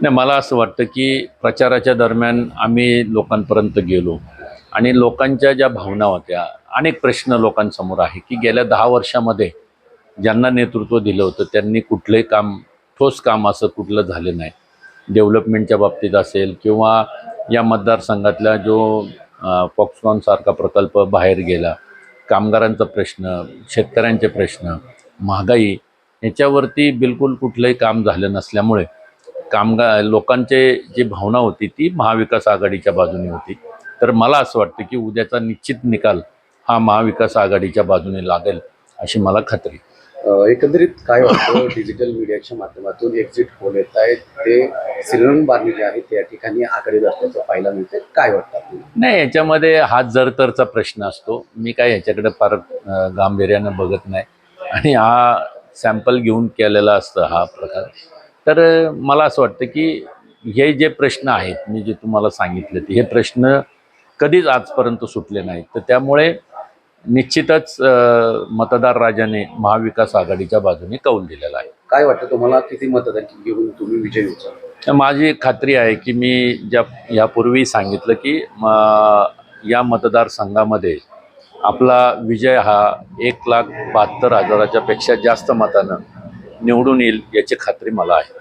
नाही मला असं वाटतं की प्रचाराच्या दरम्यान आम्ही लोकांपर्यंत गेलो. आणि लोकांच्या ज्या भावना होत्या अनेक प्रश्न लोकांसमोर आहे की गेल्या दहा वर्षामध्ये ज्यांना नेतृत्व दिलं होतं त्यांनी कुठलंही काम ठोस काम असं कुठलं झालं नाही. डेव्हलपमेंटच्या बाबतीत असेल किंवा या मतदारसंघातला जो फॉक्सकॉनसारखा प्रकल्प बाहेर गेला कामगारांचा प्रश्न शेतकऱ्यांचे प्रश्न महागाई याच्यावरती बिलकुल कुठलंही काम झालं नसल्यामुळे कामगार लोकांचे जी भावना होती ती महाविकास आघाडीच्या बाजूने होती. तर मला असं वाटतं की उद्याचा निश्चित निकाल हा महाविकास आघाडीच्या बाजूने लागेल अशी मला खात्री एकंदरीत काय वाटतं डिजिटल मीडियाच्या माध्यमातून एक्झिट पोल येत आहेत? ते सिरन बारणी जे आहे त्या ठिकाणी आकडे असल्याचं पाहायला मिळते काय वाटतं नाही याच्यामध्ये हा जरतरचा प्रश्न असतो. मी काय याच्याकडे फार गांभीर्यानं बघत नाही. आणि हा सॅम्पल घेऊन केलेला असतं हा प्रकार. तर मला असं वाटतं की हे जे प्रश्न आहेत मी जे तुम्हाला सांगितले ते हे प्रश्न कधीच आजपर्यंत सुटले नाहीत. तर त्यामुळे निश्चितच मतदार राजाने महाविकास आघाडीच्या बाजूने कौल दिलेला आहे. काय वाटतं तुम्हाला? किती मतदान घेऊन तुम्ही विजय होता? माझी खात्री आहे की मी ज्या यापूर्वी सांगितलं की म या मतदारसंघामध्ये आपला विजय हा एक लाख बहात्तर हजाराच्या पेक्षा जास्त मतानं निवडून येईल याची खात्री मला आहे.